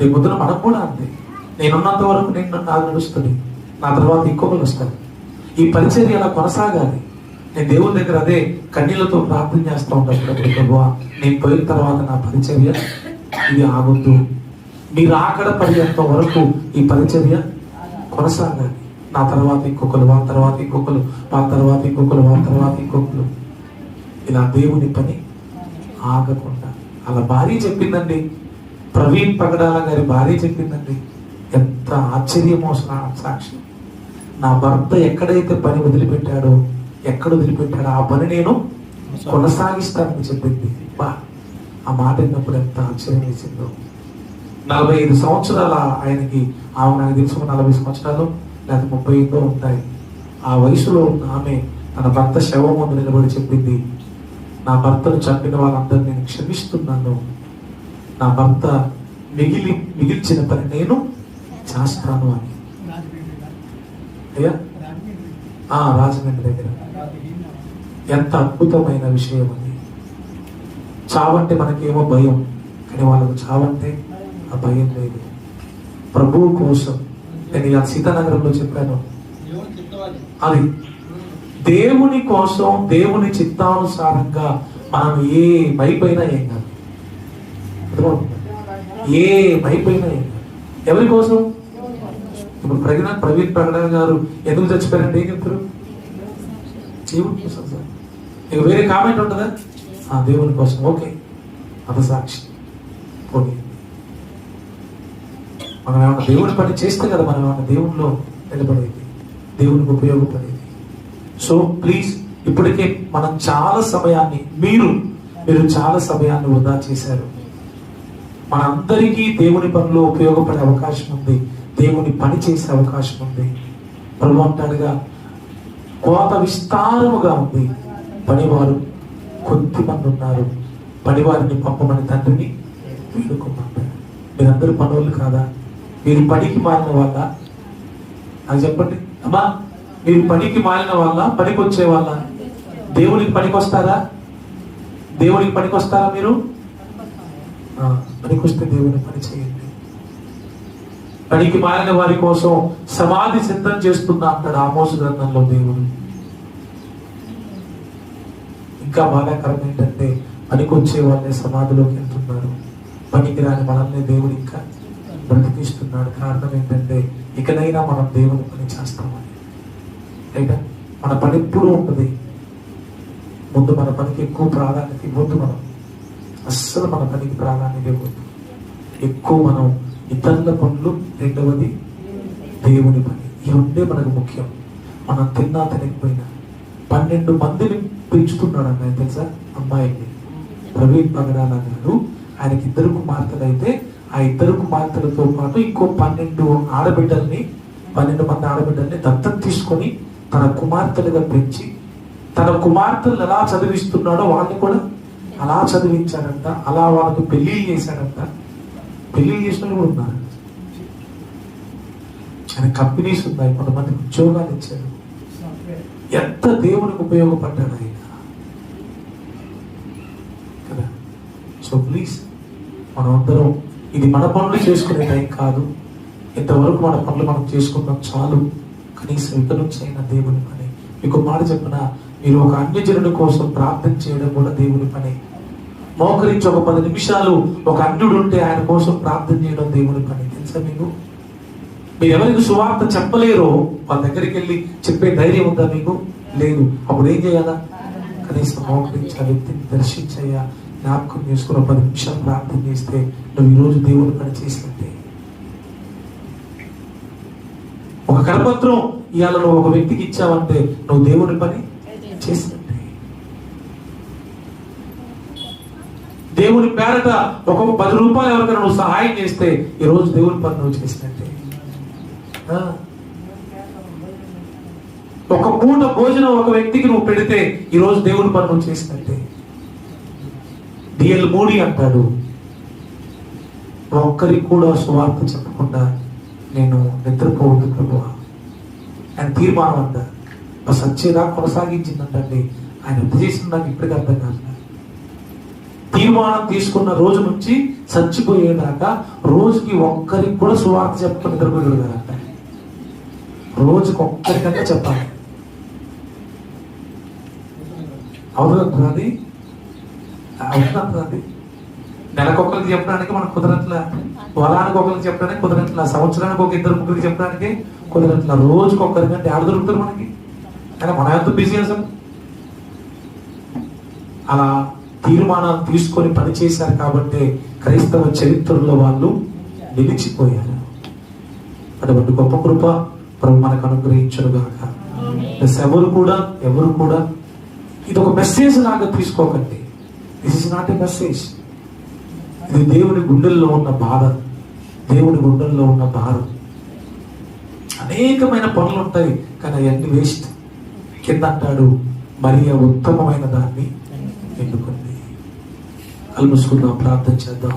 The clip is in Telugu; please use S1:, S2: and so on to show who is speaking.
S1: రేపు పొద్దున మనకు కూడా అంతే. నేనున్నంత వరకు నేను నాకు నడుస్తుంది నా తర్వాత ఇంకొకరు వస్తారు. ఈ పరిచర్య అలా కొనసాగాలి. నేను దేవుని దగ్గర అదే కన్నీళ్ళతో ప్రార్థన చేస్తూ ఉంటాను ప్రభువా నేను పోయిన తర్వాత నా పరిచర్య? ఇది ఆగొద్దు. మీరు ఆకడ పర్యంత వరకు ఈ పరిచర్య కొనసాగాలి. నా తర్వాత ఇంకొకరు వాళ్ళ తర్వాత ఇంకొకరు వాళ్ళ తర్వాత ఇంకొకరు వాళ్ళ తర్వాత ఇంకొకరు ఇలా దేవుని పని ఆగకుండా. అలా భారీ చెప్పిందండి. ప్రవీణ్ పగడాల గారి భార్య చెప్పిందండి. ఎంత ఆశ్చర్యమో సాక్షి. నా భర్త ఎక్కడైతే పని వదిలిపెట్టాడో ఎక్కడ వదిలిపెట్టాడో ఆ పని నేను కొనసాగిస్తానని చెప్పింది. బా ఆ మాట విన్నప్పుడు ఎంత ఆశ్చర్యం వేసిందో. నలభై ఐదు సంవత్సరాల ఆయనకి ఆమె నాకు తెలుసు నలభై సంవత్సరాలు లేదా ముప్పై ఐదో ఉంటాయి. ఆ వయసులో ఉన్న ఆమె తన భర్త శవం ముందు నిలబడి చెప్పింది నా భర్తను చంపిన వాళ్ళందరూ నేను క్షమిస్తున్నాను. నా భర్త మిగిలి మిగిల్చిన పని నేను చేస్తాను అని. అయ్యా? రాజమండ్రి దగ్గర. ఎంత అద్భుతమైన విషయం అది. చావంటే మనకేమో భయం కానీ వాళ్ళకు చావంటే ఆ భయం లేదు. ప్రభువు కోసం నేను ఇలా సీతానగరంలో చెప్పాను. అది దేవుని కోసం దేవుని చిత్తానుసారంగా మనం ఏ భయపైనా ఏం కాదు. ఏ భయపోయినా ఎవరి కోసం? ఇప్పుడు ప్రజ్ఞ ప్రవీణ్ ప్రకటన గారు ఎందుకు చచ్చిపోయారంటే ఏం చెప్తారు? దేవుని కోసం సార్. ఇక వేరే కామెంట్ ఉంటుందా? ఆ దేవుని కోసం. ఓకే. అత సాక్షి. ఓకే. మనం ఏమన్నా దేవుని పని చేస్తే కదా మనం ఏమన్నా దేవునిలో నిలబడేది. దేవునికి ఉపయోగపడేది. సో ప్లీజ్ ఇప్పటికే మనం చాలా సమయాన్ని మీరు మీరు చాలా సమయాన్ని వృధా చేశారు. మనందరికీ దేవుని పనిలో ఉపయోగపడే అవకాశం ఉంది. దేవుని పని చేసే అవకాశం ఉంది. ప్రభు అంటాడుగా కోత విస్తారముగా ఉంది. పనివారు కొద్ది మంది ఉన్నారు. పనివారిని పంపమని తండ్రిని వేడుకోమంటారు మీరందరూ పనులు కాదా? మీరు పనికి మారిన వాళ్ళ? అది చెప్పండి. అమ్మా మీరు పనికి మారిన వాళ్ళ? పనికి వచ్చే వాళ్ళ? దేవునికి పనికి వస్తారా దేవునికి పనికి వస్తారా మీరు? పనికొస్తే దేవుని పని చేయండి. పనికి మారిన వారి కోసం సమాధి సిద్ధం చేస్తున్న అంటాడు ఆమోసు గ్రంథంలో దేవుడు. ఇంకా బాధాకరం ఏంటంటే పనికొచ్చే వాళ్ళే సమాధిలోకి వెళ్తున్నారు. పనికి రాని మనల్ని దేవుడు ఇంకా బ్రతికిస్తున్నాడు. కారణం ఏంటంటే ఇకనైనా మనం దేవుని పని చేస్తామని. రైటా మన పని ఎప్పుడూ ఉంటుంది ముందు మన పనికి ఎక్కువ ప్రాధాన్యత ఇవ్వద్దు మనం. అస్సలు మన పనికి ప్రాధాన్యత ఇవ్వద్దు ఎక్కువ మనం ఇతరుల పనులు రెండవది దేవుని పని. ఈ రెండే మనకు ముఖ్యం. మనం తిన్నా తినకపోయినా. పన్నెండు మందిని పెంచుతున్నాడు అన్నయ్య తెలుసా? అమ్మాయిని ప్రవీణ్ పగడాల గారు ఆయనకి ఇద్దరు కుమార్తెలు అయితే ఆ ఇద్దరు కుమార్తెలతో పాటు ఇంకో పన్నెండు ఆడబిడ్డల్ని పన్నెండు మంది ఆడబిడ్డల్ని దత్తం తీసుకొని తన కుమార్తెలుగా పెంచి తన కుమార్తెలు ఎలా చదివిస్తున్నాడో వాళ్ళని కూడా అలా చదివించారంట అలా వాళ్ళకు పెళ్ళి చేశారంట. పెళ్ళి చేసిన వాళ్ళు కూడా ఉన్నారు. ఆయన కంపెనీస్ ఉన్నాయి కొంతమంది ఉద్యోగాలు ఇచ్చారు. ఎంత దేవునికి ఉపయోగపడ్డాడు ఆయన. కదా? సో ప్లీజ్ మనం అందరం ఇది మన పనులు చేసుకునే టైం కాదు. ఇంతవరకు మన పనులు మనం చేసుకుంటాం చాలు. కనీసం ఇక నుంచి అయినా దేవుని పని. మీకు మాట చెప్పిన? మీరు ఒక అన్యజనుడి కోసం ప్రార్థన చేయడం కూడా దేవుని పని. మోకరించి ఒక పది నిమిషాలు ఒక అన్యుడు ఉంటే ఆయన కోసం ప్రార్థన చేయడం దేవుని పని. తెలుసా మీకు? మీరు ఎవరికి సువార్త చెప్పలేరో వాళ్ళ దగ్గరికి వెళ్ళి చెప్పే ధైర్యం ఉందా మీకు? లేదు. అప్పుడు ఏం చేయాలా? కనీసం మోకరించి ఆ వ్యక్తిని దర్శించయ్యా జ్ఞాపకం చేసుకుని పది నిమిషాలు ప్రార్థన చేస్తే నువ్వు ఈరోజు దేవుని పని చేసినట్టే. ఒక కరపత్రం ఇవాళ నువ్వు ఒక వ్యక్తికి ఇచ్చావంటే నువ్వు దేవుని పని చేసినట్టే. దేవుని పేరట ఒక పది రూపాయలు ఎవరికైనా నువ్వు సహాయం చేస్తే ఈరోజు దేవుని పని నువ్వు చేసినట్టే. ఒక పూట భోజనం ఒక వ్యక్తికి నువ్వు పెడితే ఈరోజు దేవుని పని నువ్వు చేసినట్టే. డిఎల్ మోడీ అంటాడు ఒక్కరికి కూడా సువార్త చెప్పకుండా నేను నిద్రపోవద్దు ప్రభు ఆయన తీర్మానం అంట. ఆ కొనసాగించిందంటే కొనసాగించిందంటండి. ఆయన ఎంత చేసిన నాకు ఇప్పటికీ అర్థం కాదు తీర్మానం తీసుకున్న రోజు నుంచి చచ్చిపోయేదాకా రోజుకి ఒక్కరికి కూడా సువార్త చెప్పడం నిద్రపోయాడు కదా రోజుకి ఒక్కరికంటే చెప్పాలి. అవుతుందంటారా అది అవుతుందంటారా నెలకొకరికి చెప్పడానికి మనకు కుదరట్లా? పొలానికి ఒకరికి చెప్పడానికి కుదరట్లా? సంవత్సరానికి ఒక ఇద్దరు ముగ్గురికి చెప్పడానికి కుదరట్లా? రోజుకి ఒక్కరికంటే ఆడ దొరుకుతారు మనకి. కానీ మన ఎంత బిజీ అసలు. అలా తీర్మానాలు తీసుకొని పనిచేశారు కాబట్టి క్రైస్తవ చరిత్రలో వాళ్ళు నిలిచిపోయారు. అటువంటి గొప్ప కృప. ప్రభు మనకు అనుగ్రహించను గాక ఎవరు కూడా ఎవరు కూడా ఇది ఒక మెసేజ్ లాగా తీసుకోకండి. This is not a message ఇది దేవుని గుండెల్లో ఉన్న బాధ. దేవుని గుండెల్లో ఉన్న భారం. అనేకమైన పనులు ఉంటాయి కానీ అవన్నీ వేస్ట్ కింద అంటాడు మరి ఉత్తమమైన దాన్ని ఎన్నుకుంది కలుసుకుందాం ప్రార్థన చేద్దాం